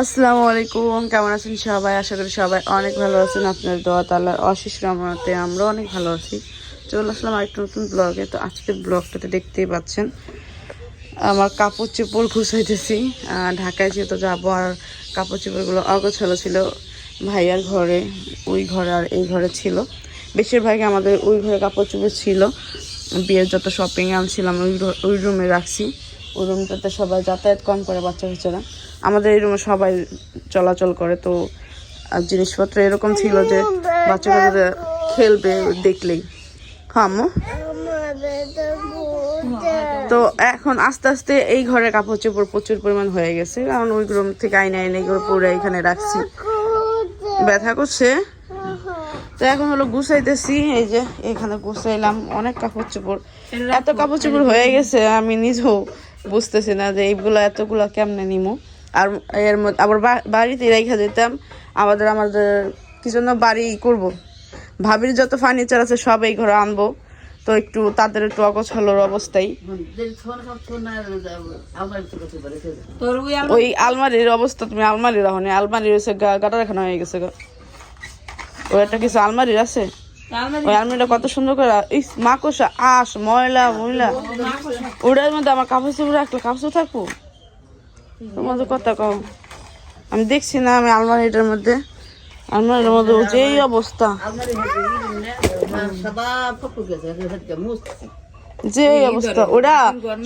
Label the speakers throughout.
Speaker 1: আসসালামু আলাইকুম, কেমন আছেন সবাই? আশা করি সবাই অনেক ভালো আছেন। আপনার দোয়া তাল্লার অশেষ রহমতে আমরা অনেক ভালো আছি। চলে আসলাম আরেকটা নতুন ব্লগে তো আজকের ব্লগটাতে দেখতেই পাচ্ছেন, আমার কাপড় চোপড় ঘুষাইতেছি ঢাকায় যেহেতু যাব আর কাপড় চোপড়গুলো অগোছালো ছিল ভাইয়ার ঘরে, ওই ঘরে আর এই ঘরে ছিল। বেশিরভাগই আমাদের ওই ঘরে কাপড় চোপড় ছিল। বিয়ের যত শপিং আনছিলাম, ওই ওই রুমে রাখছি। ওই রুমটাতে সবাই যাতায়াত কম করে বাচ্চা কাচ্চারা। আমাদের এই রুমে সবাই চলাচল করে তো জিনিসপত্র এরকম ছিল যে বাচ্চা কাচ্চারা খেলবে দেখলেই। হ্যাঁ? তো এখন আস্তে আস্তে এই ঘরে কাপড় চোপড় প্রচুর পরিমাণ হয়ে গেছে কারণ ওই রুম থেকে আইনে আইনে এগুলো পুরো এখানে রাখছি। ব্যথা করছে? তো এখন হলো গুছাইতেছি এই যে এখানে গুছাইলাম অনেক কাপড় চোপড়। এত কাপড় চোপড় হয়ে গেছে আমি নিজেও বুঝতেছি না যে এইগুলো এতগুলো কেমনে নিমো? আর এর মধ্যে আবার বাড়িতে রেখে দিতাম, আমাদের আমাদের কি জন্য বাড়ি করব? ভাবির যত ফার্নিচার আছে সব এই ঘরে আনব, তো একটু তাদের একটু অগোছালোর অবস্থায়
Speaker 2: তোর ওই
Speaker 1: আলমারির অবস্থা তুমি আলমারি রাখো আলমারি গা- গাটা রাখানো হয়ে গেছে। ওই একটা কিছু আলমারির আছে? ওই আলমারিটা কত সুন্দর করে ইস মাকড়সা আস ময়লা ময়লা। ওটার মধ্যে আমার কাপড় চোপড় রাখলে কাপড় চোপড় থাকব? তোমাদের কথা কও। আমি দেখছি না আমি আলমারিটার মধ্যে। আলমারির মধ্যে যেই অবস্থা। যে অবস্থা। ওটা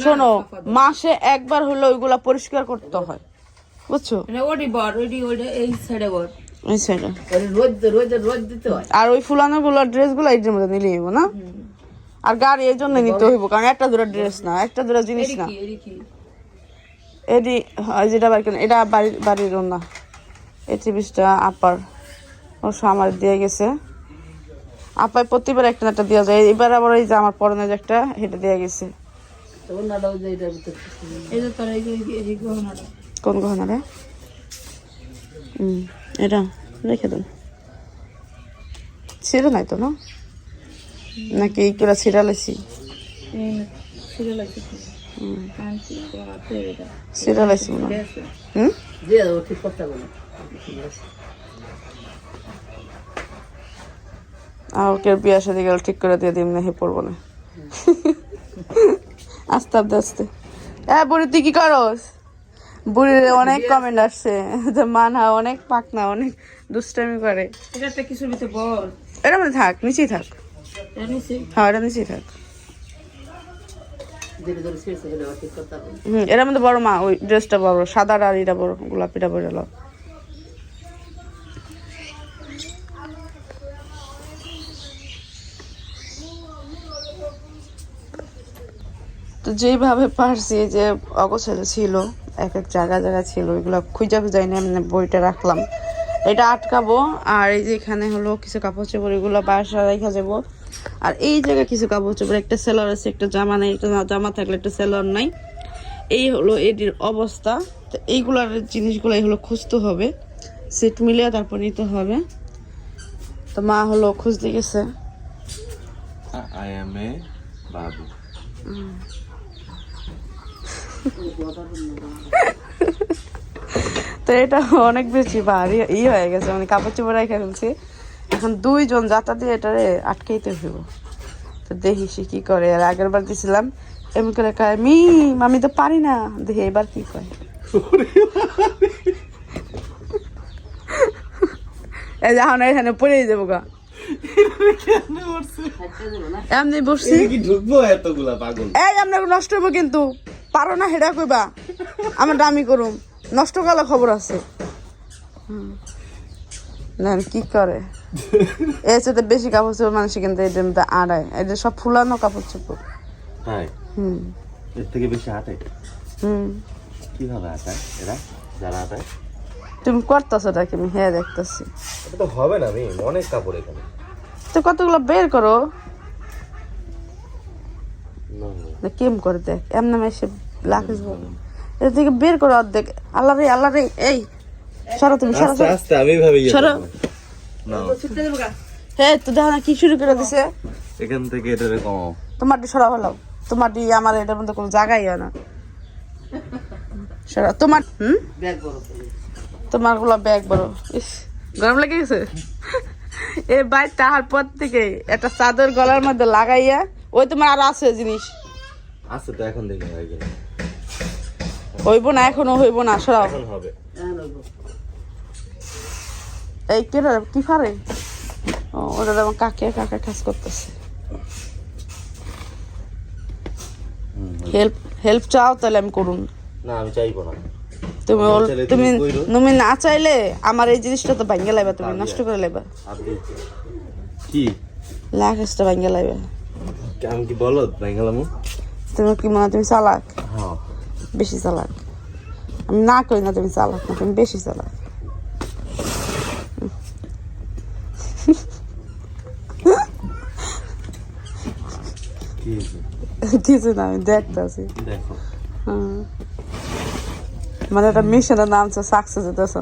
Speaker 1: শোনো মাসে একবার হলো ওইগুলা পরিষ্কার করতে হয়। বুঝছ?
Speaker 2: মানে ওটি বড় ওটি এই সাইডে বড়
Speaker 1: আর ওই ফুলানো গুলো ড্রেসগুলো এটার মধ্যে নিলে হইব না? আর গাড়ি এই জন্য নিতে হইব কারণ একটা দুটো ড্রেস না একটা দুটো জিনিস না। এটি যেটা বাড়ি কেন এটা বাড়ির বাড়ির না এই ত্রিশটা আপার। অবশ্য আমার দিয়ে গেছে। আপায় প্রতিবার একটা একটা দেওয়া যায়। এবার আবার এই যে আমার পরনে যে একটা এটা দেওয়া গেছে।
Speaker 2: গহনাটা।
Speaker 1: কোন গহনা রে হুম। এটা রেখে দেন। ছিঁড়ে নাই তো না? নাকি এইগুলা ছিঁড়া
Speaker 2: এই ছিঁড়ে
Speaker 1: মনে হুম? আর ওকে বিয়ে সাথে গেলে ঠিক করে দিয়ে দিম না হে পড়ব না। আস্তে আস্তে আস্তে। হ্যাঁ বুড়ি তুই কি করস? বুড়ির অনেক কমেন্ট আসছে। যে মানা অনেক পাকনা অনেক দুষ্টামি করে।
Speaker 2: এটা একটা কিছুর ভিতরে বল।
Speaker 1: এটা মধ্যে থাক নিচেই থাক। হ্যাঁ এটা নিচেই থাক।
Speaker 2: ধীরে ধীরে ছিঁড়ছে গেলে ঠিক করতে হবে।
Speaker 1: হুম এটার মধ্যে বড় মা ওই ড্রেসটা বড় সাদা আর এটা বড় গোলাপিটা বড় এলো। তো যেইভাবে পারছি যে অগোছালো ছিল এক এক জায়গা জায়গা ছিল এগুলো খুঁজা খুঁজাই নিয়ে মানে বইটা রাখলাম। এটা আটকাবো আর এই যে এখানে হলো কিছু কাপড় চোপড় এগুলো বাসা রেখা যাব। আর এই জায়গায় কিছু কাপড় চোপড় একটা সেলার আছে একটা জামা নেই একটা জামা থাকলে একটা সেলার নাই। এই হলো এটির অবস্থা। তো এইগুলার জিনিসগুলো এই হলো খুঁজতে হবে। সেট মিলিয়ে তারপর নিতে হবে। তো মা হলো খুঁজতে গেছে।
Speaker 3: I am a babu.
Speaker 1: তো এটা অনেক বেশি ভারী ই হয়ে গেছে মানে কাপড় চোপড় রেখে ফেলছি। এখন দুইজন যাতা দিয়ে এটারে আটকাইতে হইব। তো দেখি সে কি করে। আর আগের বার দিছিলাম এমন করে কয় মি আমি তো পারি না। দেখি এবার কি কয়। এই যে এখন এখানে পড়েই যাব গা। এমনি বসছি।
Speaker 3: কি ঢুকবো এতগুলা পাগল?
Speaker 1: এই আপনার নষ্ট হইব কিন্তু। পারো না হেডা কইবা। আমার দামি করুম। নষ্ট গেলে খবর আছে। না কি করে? এর সাথে বেশি কাপড় চোপড় মানুষ কিন্তু এদের মধ্যে আড়ায়। এদের সব ফুলানো কাপড় চোপড়।
Speaker 3: হ্যাঁ
Speaker 1: হুম।
Speaker 3: এর থেকে বেশি হাঁটে
Speaker 1: হুম।
Speaker 3: কীভাবে হাঁটায় এরা? যারা হাঁটায়
Speaker 1: তুমি করতেছো নাকি আমি হ্যাঁ দেখতেছি।
Speaker 3: এটা তো হবে না আমি অনেক কাপড় এখানে।
Speaker 1: তো কতগুলো বের করো?
Speaker 3: না,
Speaker 1: না। কেম করে দেখ এমন এসে লাখিস বলো। এর থেকে বের করো অর্ধেক? আল্লাহ রে আল্লাহ রে এই সরো তুমি সরো
Speaker 3: আস্তে আস্তে আমি ভাবে
Speaker 1: সরো। হ্যাঁ তো দেখো না কি শুরু করে দিছে।
Speaker 3: এখান থেকে এটা কমাও।
Speaker 1: তোমার সরা হলো। তোমার আমার এটার মধ্যে কোনো জায়গাই হয় না। সরা। তোমার হুম?
Speaker 2: ব্যাগ
Speaker 1: তোমারগুলো ব্যাগ বড়। ইস গরম লেগে গেছে। এ ভাই তাহার পর থেকে একটা চাদর গলার মধ্যে লাগাইয়া ওই তোমার আর আছে জিনিস।
Speaker 3: আছে তো এখন দেখি হয়ে গেল
Speaker 1: হইব না এখনও হইব না সরাও।
Speaker 3: এখন হবে।
Speaker 1: এই কে রে, কি ফারে? ও ওটা আমার কাকে কাকে ঠাস করতেছে? হেল্প হেল্প চাও তাহলে আমি করুন।
Speaker 3: না আমি চাইব না।
Speaker 1: তুমি ওল- তুমি
Speaker 3: তুমি
Speaker 1: না চাইলে আমার এই জিনিসটা তো ভাঙ্গে লাইবা তুমি নষ্ট করে লাইবা।
Speaker 3: আপনি কি?
Speaker 1: লাখেসটা ভাঙ্গে লাইবা।
Speaker 3: আমি কি বলো বেঙ্গালামু
Speaker 1: তুমি কি মনে তুমি চালাক?
Speaker 3: হ্যাঁ।
Speaker 1: বেশি চালাক। আমি না করি না তুমি চালাক না তুমি বেশি চালাক। কিছু না আমি দেখতেছি।
Speaker 3: দেখো।
Speaker 1: মানে একটা মিশনের নাম হচ্ছে সাকসেস হইতেছ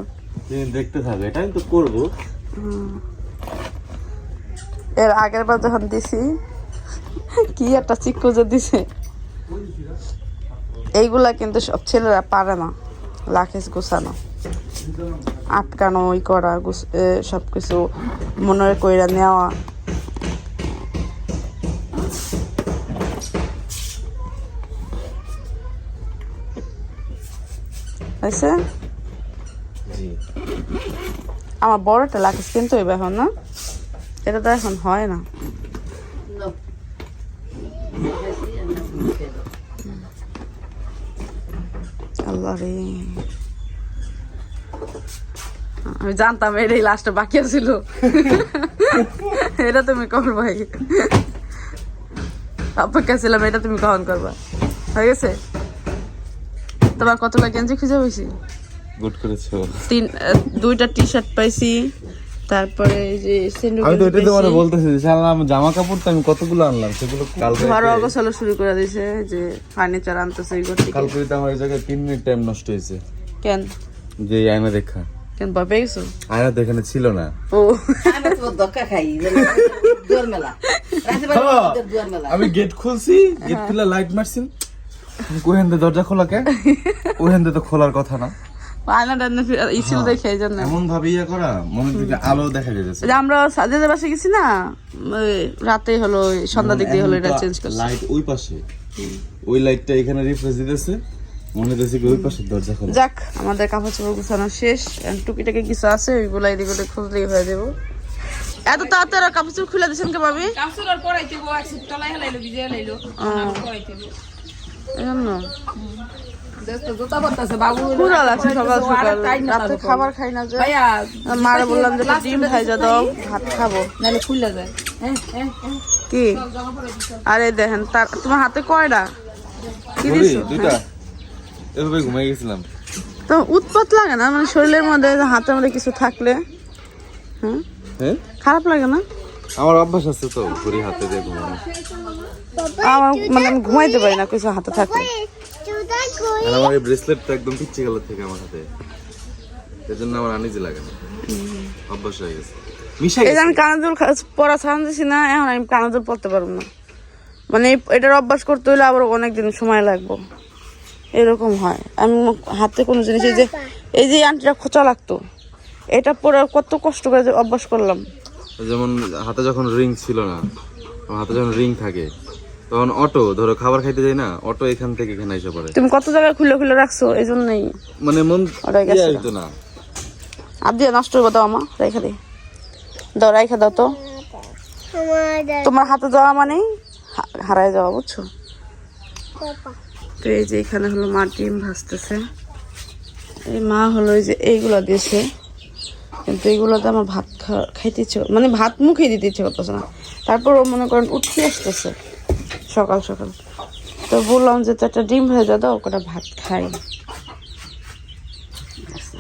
Speaker 3: তুমি দেখতে থাকো এটা আমি তো করব।
Speaker 1: এর আগের বার যখন দিছি কি একটা চিক্কু যে দিছে? এইগুলা কিন্তু সব ছেলেরা পারে না। লাখেস গোছানো আটকানো ওই করা এ, সবকিছু মনের কইরা নেওয়া। হয়েছে? আমার বড়টা লাখেস কিন্তু এবার এখন না? এটা তো এখন হয় না। আল্লাহ রে আমি জানতাম এটাই লাস্টে বাকি ছিল এটা তুমি করবাই অপেক্ষা ছিলাম এটা তুমি কখন করবা। হয়ে গেছে? তোমার কতটা গেঞ্জি খুঁজে হয়েছি
Speaker 3: গুড করেছ।
Speaker 1: তিন দুইটা টি শার্ট পাইছি। তারপরে যে
Speaker 3: আমি তো এটাই তোমার বলতেছি যে শালা আমার জামা কাপড় তো আমি কতগুলো আনলাম সেগুলো কালকে
Speaker 1: ঘর অগোছালো শুরু করে দিয়েছে যে ফার্নিচার আনতেছে এই থেকে।
Speaker 3: কালকে তো আমার এই জায়গায় তিন মিনিট টাইম নষ্ট হয়েছে।
Speaker 1: কেন?
Speaker 3: যে আয়না দেখা।
Speaker 1: কেন পেয়ে গেছো?
Speaker 3: আয়না তো এখানে ছিল না।
Speaker 1: ও।
Speaker 2: আমি তো দক্কা খাই দুয়ার মেলা। রাতে বেলা দুয়ার মেলা।
Speaker 3: আমি গেট খুলছি গেট খুলে লাইট মারছি। ওহেন দরজা খোলা কে ওহেন তো খোলার কথা না।
Speaker 1: ইসিল দেখে এই জন্য।
Speaker 3: এমন ভাবে ইয়ে করা মনে আলো দেখা
Speaker 1: যে আমরা সাজেদের বাসে গেছি না রাতে হলো ওই সন্ধ্যা দিক দিয়ে হলো এটা চেঞ্জ করছে।
Speaker 3: লাইট ওই পাশে। ওই লাইটটা এখানে রিফ্রেশ দিতেছে। মনে হচ্ছে ওই পাশে দরজা খোলা।
Speaker 1: যাক আমাদের কাপড় চোপড় গুছানো শেষ। টুকিটাকি কিছু আছে ওইগুলো এদিক ওদিক খুঁজলেই হয়ে যাব। এত তাড়াতাড়ি কাপড় চোপড় খুলে দিচ্ছেন কে ভাবি?
Speaker 2: কাপড় পরাইতে গো আছে তলায় হেলাইলো ভিজে হেলাইলো পরাইতে গো।
Speaker 1: এই জন্য
Speaker 2: দেখ তো জুতা পরতাছে বাবু
Speaker 1: পুরা লাগছে সকাল সকাল। রাতে খাবার খাই না যে।
Speaker 2: ভাইয়া
Speaker 1: বললাম যে ডিম খাই যা দাও ভাত খাব।
Speaker 2: নালে খুললে যায়। হ্যাঁ হ্যাঁ হ্যাঁ।
Speaker 1: কি? আরে দেখেন তার তোমার হাতে কয়টা? কি দিছো?
Speaker 3: দুইটা। এভাবে ঘুমাই গেছিলাম।
Speaker 1: তো উৎপাত লাগে না? মানে শরীরের মধ্যে হাতের মধ্যে কিছু থাকলে? হ্যাঁ
Speaker 3: হ্যাঁ?
Speaker 1: খারাপ লাগে না?
Speaker 3: আমার অভ্যাস আছে তো ঘুরি হাতে দিয়ে ঘুমানো।
Speaker 1: আমার মানে আমি ঘুমাইতে পারি না কিছু হাতে থাকলে।
Speaker 3: আর আমার এই ব্রেসলেটটা একদম পিচ্ছি গেল থেকে আমার হাতে। আমার আনিজি লাগে না। অভ্যাস হয়ে গেছে। মিশা গেছে
Speaker 1: আমি কানাজুল ছাড়ান না এখন আমি কানাজুল পড়তে পারব না। মানে এটার অভ্যাস করতে হলে আবার অনেক দিন সময় লাগবে। এরকম হয়। আমি হাতে কোনো জিনিস এই যে এই যে আন্টিটা খোঁচা লাগতো। এটা পরে কত কষ্ট করে অভ্যাস করলাম।
Speaker 3: যেমন হাতে যখন রিং ছিল না আমার হাতে যখন রিং থাকে তখন অটো ধরো খাবার খাইতে যাই না অটো এখান থেকে এখানে এসে পড়ে।
Speaker 1: তুমি কত জায়গায় খুলে খুলে রাখছো? এই জন্যই।
Speaker 3: মানে মন
Speaker 1: ওটাই
Speaker 3: ইয়ে না।
Speaker 1: আর দিয়ে নষ্ট করে দাও আমা রেখে দে। দাও রেখে দাও তো। তোমার হাতে যাওয়া মানেই হা- হারায় যাওয়া বুঝছ? তো এই যে এখানে হলো মা ডিম ভাজতেছে। এই মা হলো এই যে এইগুলো দিয়েছে। কিন্তু এইগুলোতে আমার ভাত খাইতে ইচ্ছে মানে ভাত মুখে দিতে ইচ্ছে করতেছে না। তারপর ও মনে করেন উঠে আসতেছে। সকাল সকাল। তো বললাম যে, তো একটা ডিম ভেজা দাও কটা ভাত খাই।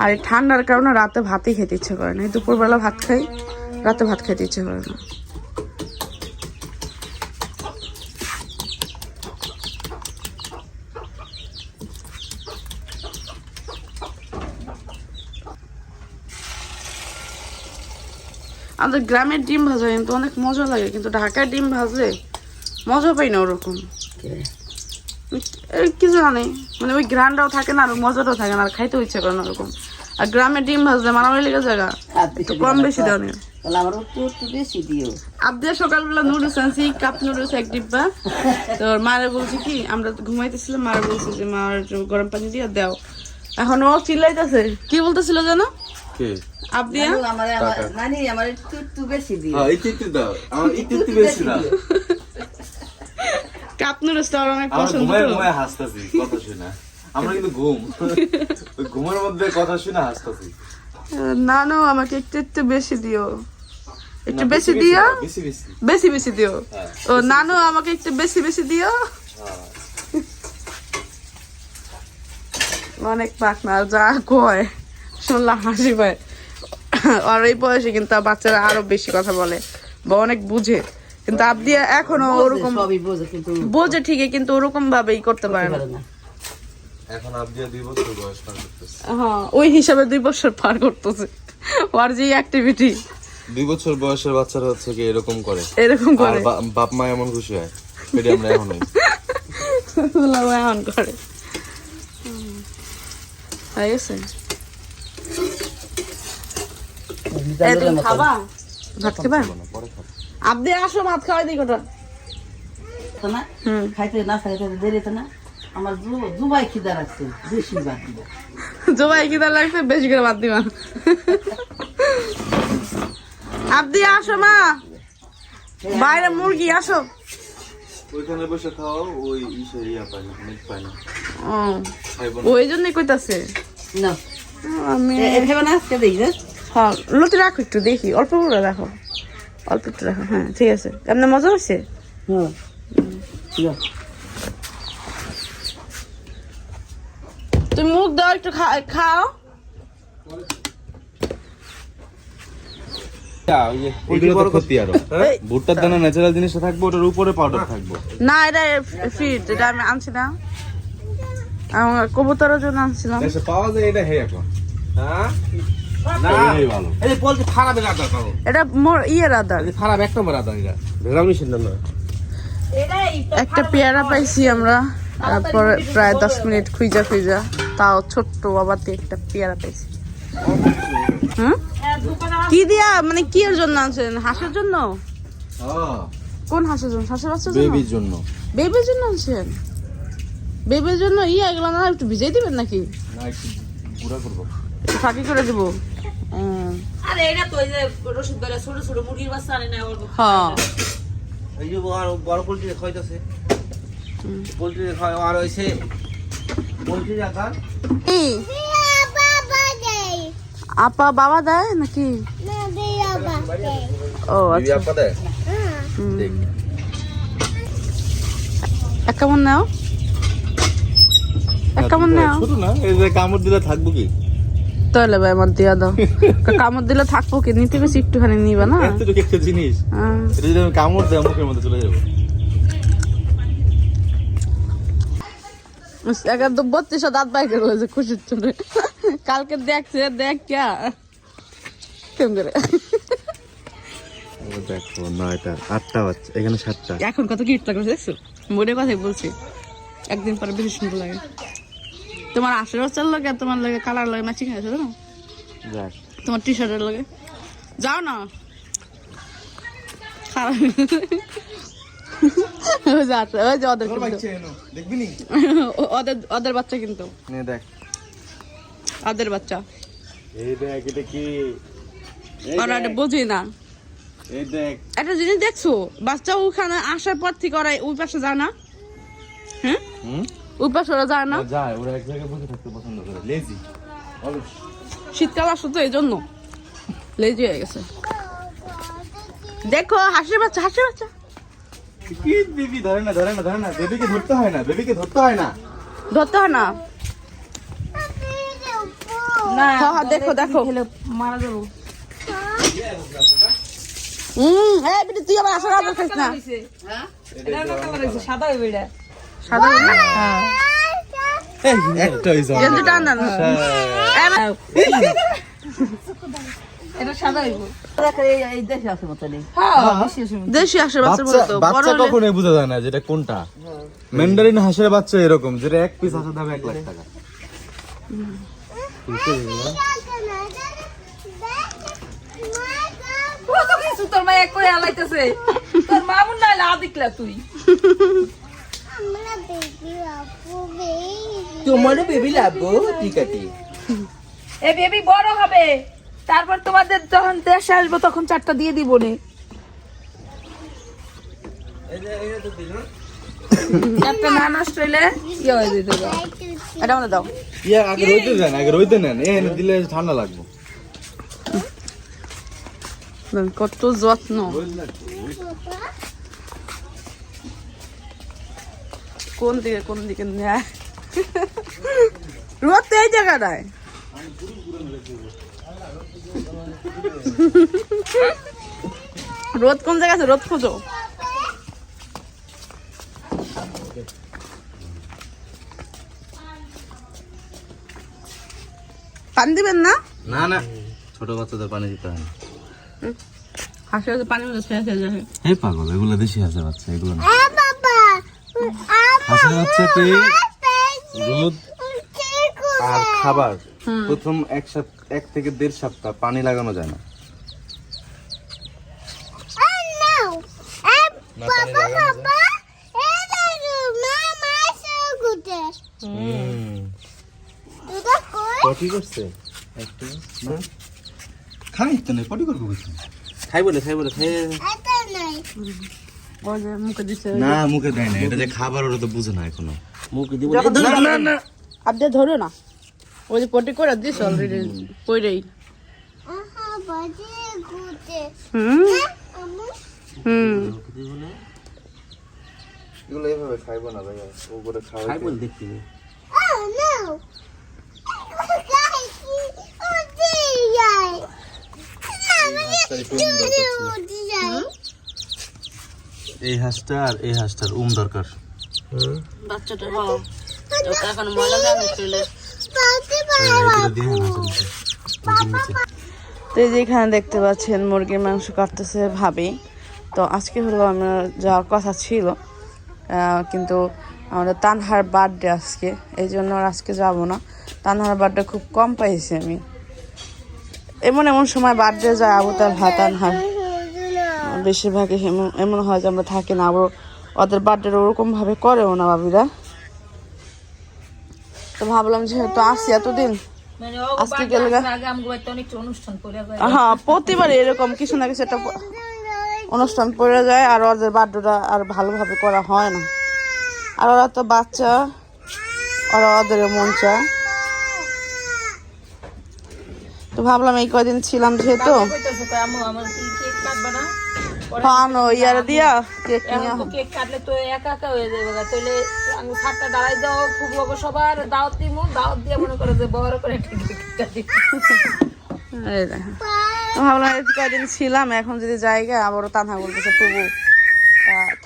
Speaker 1: আর ঠান্ডার কারণে রাতে ভাতই খেতে ইচ্ছে করে না। দুপুরবেলা ভাত খাই, রাতে ভাত খেতে ইচ্ছে করে না। আমাদের গ্রামের ডিম ভাজা কিন্তু অনেক মজা লাগে, কিন্তু ঢাকার ডিম ভাজলে মজা পাই না ওরকম। এই কি জানি। মানে ওই গ্রানটাও থাকে না আর মজাটাও থাকে না আর খাইতেও ইচ্ছে করে না ওরকম। আর গ্রামে ডিম ভাজলে মারামারি লেগে জায়গা একটু কম বেশি দেওয়া নেই
Speaker 4: তাহলে আমার একটু একটু বেশি দিও।
Speaker 1: আবদিয়া সকালবেলা নুডলস আনছি কাপ নুডলস এক ডিব্বা। তো মারে বলছি কি আমরা তো ঘুমাইতেছিলাম মারে বলছি যে গরম পানি দিয়ে দাও। এখন ও চিল্লাইতেছে। কি বলতেছিল জানো? আবদিয়া।
Speaker 4: আমার আমার আমার একটু একটু বেশি দিও।
Speaker 3: হ্যাঁ একটু একটু দাও। আমার একটু একটু বেশি দাও।
Speaker 1: কাপ নুডলসটা অনেক পছন্দ তো।
Speaker 3: ঘুমায় হাসতাছি কথা শুনে। আমরা কিন্তু ঘুম। ঘুমের মধ্যে কথা শুনে হাসতাছি।
Speaker 1: না না আমাকে একটু একটু বেশি দিও। একটু বেশি দিও?
Speaker 3: বেশি বেশি
Speaker 1: দিও?
Speaker 3: হ্যাঁ,
Speaker 1: ও নানু আমাকে একটু বেশি বেশি দিও?
Speaker 3: হ্যাঁ।
Speaker 1: অনেক পাকনা যা কয়। শুনলাম হাসি পায়। আর এই বয়সে কিন্তু বাচ্চারা আরও বেশি কথা বলে বা অনেক বুঝে। কিন্তু আবদিয়া এখনও ওরকম
Speaker 4: বোঝে কিন্তু
Speaker 1: ঠিকই কিন্তু ওরকম ভাবেই করতে পারে না।
Speaker 3: এখন আবদিয়া দুই বছর বয়স পার করতেছে।
Speaker 1: হ্যাঁ ওই হিসাবে দুই বছর পার করতেছে। ওর যে অ্যাক্টিভিটি
Speaker 3: দুই বছর বয়সের বাচ্চারা হচ্ছে কি এরকম করে।
Speaker 1: এরকম করে।
Speaker 3: বাপ মা এমন খুশি হয় সেটা আমরা এখন হই।
Speaker 1: ওগুলো করে। হয়ে গেছে? খাবা? ভাত খাব। আপনি আসো ভাত খাওয়াই দিই কটা।
Speaker 4: না?
Speaker 1: হুম।
Speaker 4: খাইতে না খাইতে দেরি তো না। আমার দুবাই খিদা রাখছে বেশি বাদ দিবা।
Speaker 1: তার লাগছে বেশি করে ভাত দিবা। আপনি আসো মা। বাইরে মুরগি আসো।
Speaker 3: ওইখানে বসে খাও ওই ইসে ইয়া পাই না মিট না।
Speaker 1: ও ওই জন্যই কইতাছে।
Speaker 4: না।
Speaker 1: আমি
Speaker 4: এখানে না? আজকে দেখি
Speaker 1: হ্যাঁ লতি রাখো একটু দেখি অল্প করে রাখো। অল্প একটু রাখো হ্যাঁ ঠিক আছে। এমনি মজা হয়েছে
Speaker 4: হুম ঠিক আছে
Speaker 1: তুমি মুখ দাও একটু খাও।
Speaker 3: আরও। ভুট্টার দানা ন্যাচারাল জিনিসটা থাকবে ওটার উপরে পাউডার থাকবে।
Speaker 1: না এটা ফিট এটা আমি আনছি না আমার কবুতরের জন্য আনছিলাম।
Speaker 3: দেশে পাওয়া যায় এটা হে এখন। হ্যাঁ?
Speaker 1: এটা মোর ইয়ের আদার
Speaker 5: খারাপ এক নম্বর রাধা এটা। ভেজাল মেশিন না
Speaker 1: একটা পেয়ারা পাইছি আমরা। তারপরে প্রায় দশ মিনিট খুঁজা খুঁজা তাও ছোট্ট বাবাতে একটা পেয়ারা পাইছি। হুম? কি দিয়া? মানে কি এর জন্য আনছেন? হাঁসের জন্য?
Speaker 3: হ্যাঁ।
Speaker 1: কোন হাঁসের জন্য? হাঁসের বাচ্চার জন্য?
Speaker 3: বেবির জন্য।
Speaker 1: বেবির জন্য আনছেন? বেবির জন্য ইয়ে এগুলো না একটু ভিজাই দিবেন নাকি?
Speaker 3: না একটু গুঁড়া করব।
Speaker 1: ফাঁকি করে দিব।
Speaker 2: আরে এটা তো ওই যে রসুন ধরে ছোট ছোট মুরগির বাচ্চা আনে না ওর
Speaker 1: হ্যাঁ।
Speaker 5: এই যে বড় বড় পোল্ট্রি খাইতেছে পোল্ট্রি খাওয়া আর হয়েছে পোল্ট্রি আকার।
Speaker 1: কি? আপা বাবা দেয় নাকি? ও
Speaker 3: বিবি
Speaker 1: আচ্ছা
Speaker 3: আপা দেয়?
Speaker 1: হুম।
Speaker 3: দেখ।
Speaker 1: এক কেমন নাও। এক কেমন নাও।
Speaker 3: ছোট না এই যে কামড় দিলে থাকব কি?
Speaker 1: তাহলে ভাই আমার দিয়া দাও। কামড় দিলে থাকব কি? নিতে বেশি একটুখানি নিবা না?
Speaker 3: এতটুকু একটা জিনিস।
Speaker 1: হ্যাঁ।
Speaker 3: এটা যদি আমি কামড় দেয় মুখের মধ্যে চলে যাব।
Speaker 1: একা তো বত্রিশশো দাঁত বাইকে রয়েছে খুশির চলে কালকে দেখছে দেখ ক্যা কেমন করে?
Speaker 3: দেখো নয়টা আটটা বাচ্চা এখানে সাতটা।
Speaker 1: এখন কত দেখছ? মনে কথাই বলছি। একদিন পরে বেশি সুন্দর লাগে। তোমার আশের বাচ্চার লাগে তোমার লাগে কালার লাগে ম্যাচিং আছে না তোমার টি শার্টের লাগে। যাও না। খারাপ। ওদের বাচ্চা কিন্তু।
Speaker 3: দেখ।
Speaker 1: ওদের বাচ্চা।
Speaker 3: এই দেখ এটা কি?
Speaker 1: ওরা এটা বোঝে না। একটা জিনিস দেখছ? বাচ্চা ওখানে আসার পর থেকে ওরা ওই পাশে যায় না? হ্যাঁ? ওই ওরা যায় না?
Speaker 3: যায় ওরা এক জায়গায় বসে থাকতে পছন্দ করে। লেজি অলস।
Speaker 1: শীতকাল আসো তো এই জন্য। লেজি হয়ে গেছে। দেখো হাসির বাচ্চা হাসির বাচ্চা।
Speaker 3: কি বেবি? ধরে না ধরে না ধরে না। বেবিকে ধরতে হয় না বেবিকে ধরতে হয় না।
Speaker 1: ধরতে হয় না।
Speaker 2: না
Speaker 1: হ্যাঁ, হ্যাঁ, দেখো দেখো।
Speaker 2: মারা যাব।
Speaker 1: হুম এই বিটি তুই আবার আসার আদর খাইস না।
Speaker 2: এটা কালার হয়েছে সাদা হইবে এটা
Speaker 1: সাদা হ্যাঁ। না।
Speaker 3: হ্যাঁ।, হ্যাঁ। যায় না যেটা কোনটা। ম্যান্ডারিন হাঁসের বাচ্চা এরকম যেটা এক পিস হাঁসের দাম এক লাখ টাকা।
Speaker 2: তোর মা এক করে আলাইতেছে তোর মা মনে হয় আদিকলা তুই।
Speaker 5: তোমারও বেবি লাগবো ঠিক আছে।
Speaker 2: এ বেবি বড় হবে। তারপর তোমাদের যখন দেশে আসব তখন চারটা দিয়ে দিব নে। একটা না নষ্ট হইলে ইয়ে হয়ে যেত। গা।
Speaker 1: এটা আমাদের দাও।
Speaker 3: ইয়া আগে রইতে দেন আগে রইতে নেন। এ দিলে ঠান্ডা লাগবে।
Speaker 1: কত যত্ন। কোন দিকে কোন দিকে নেয় রোদ তো এই জায়গাটায়। রোদ কোন জায়গায় আছে? রোদ খোঁজো। পানি দিবেন না?
Speaker 3: না না। ছোট বাচ্চাদের পানি দিতে হয় না।
Speaker 1: হাসে হাসে পানি শেষ হয়ে যাবে।
Speaker 3: এই পাগল এগুলো দেশি হাঁসের বাচ্চা এগুলো না। হাঁসের বাচ্চাতে রোদ আর খাবার প্রথম এক সপ্তাহ এক থেকে দেড় সপ্তাহ পানি লাগানো যায় না। পটি করছে? একটু খাই তো নেই পটি করব
Speaker 5: খাই বলে খাই বলে খাই।
Speaker 3: না মুখে দেয় না এটা যে খাবার ওরা তো বুঝে না এখনও।
Speaker 5: মুখ দিব
Speaker 3: না। না না
Speaker 1: আপনি ধরো না। ওই যে পটি করে দিস অলরেডি কইরেই। হুম। হুম।
Speaker 3: এগুলো এইভাবে খাইবো না ভাইয়া। ও করে খাওয়াই
Speaker 5: বলে দেখতে
Speaker 3: এই হাঁসটা আর এই হাঁসটার উম দরকার।
Speaker 1: বাচ্চাটা এখন ময়লা তো এই যে এখানে দেখতে পাচ্ছেন মুরগির মাংস কাটতেছে ভাবি। তো আজকে হলো আমার যাওয়ার কথা ছিল। কিন্তু আমাদের তানহার বার্থডে আজকে। এই জন্য আর আজকে যাব না। তানহার বার্থডে খুব কম পাইছি আমি। এমন এমন সময় বার্থডে যায় আবু তালহা তানহার বেশিরভাগই এমন এমন হয় যে আমরা থাকি না আবার ওদের বার্থডে ওরকম ভাবে করেও না বাবিরা তো ভাবলাম যেহেতু আসি এতদিন
Speaker 2: মানে
Speaker 1: আজকে গেলে হ্যাঁ প্রতিবার এরকম কিছু না কিছু একটা অনুষ্ঠান পড়ে যায় আর ওদের বার্থডেটা আর ভালোভাবে করা হয় না। আর ওরা তো বাচ্চা ওরা ওদের মন চায়। তো ভাবলাম এই কয়দিন ছিলাম যেহেতু। পানো ইয়ার দিয়া কেক নিয়ে
Speaker 2: কেক কাটলে তো একা একা হয়ে যাবে তাহলে আমি সাতটা দাঁড়াই দাও ফুগবো সবার। দাওয়াত দিমু দাওয়াত দিয়ে মনে করে যে বড় করে একটা কেক কাটি।
Speaker 1: ভাবলাম এই কয়দিন ছিলাম এখন যদি জায়গা আবারও তানহা বলতেছে প্রভু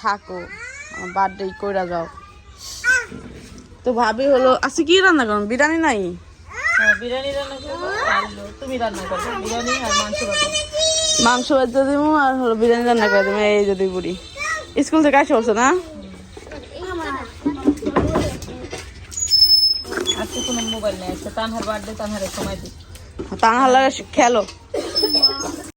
Speaker 1: থাকো বার্থডে কইরা যাও। তো ভাবি হলো আজকে কি রান্না করুন বিরিয়ানি নাই?
Speaker 2: হ্যাঁ, বিরিয়ানি রান্না করব। তুমি রান্না করবে বিরিয়ানি আর মাংস
Speaker 1: মাংস বাজতে দিব আর হলো বিরিয়ানি রান্না করে দেবো এই যদি বুড়ি। স্কুল থেকে আসে বলছো না?
Speaker 2: আজকে কোনো মোবাইল নেই আজকে তানহার বার্থডে তানহারের সময় দিই।
Speaker 1: তানহার খেলো।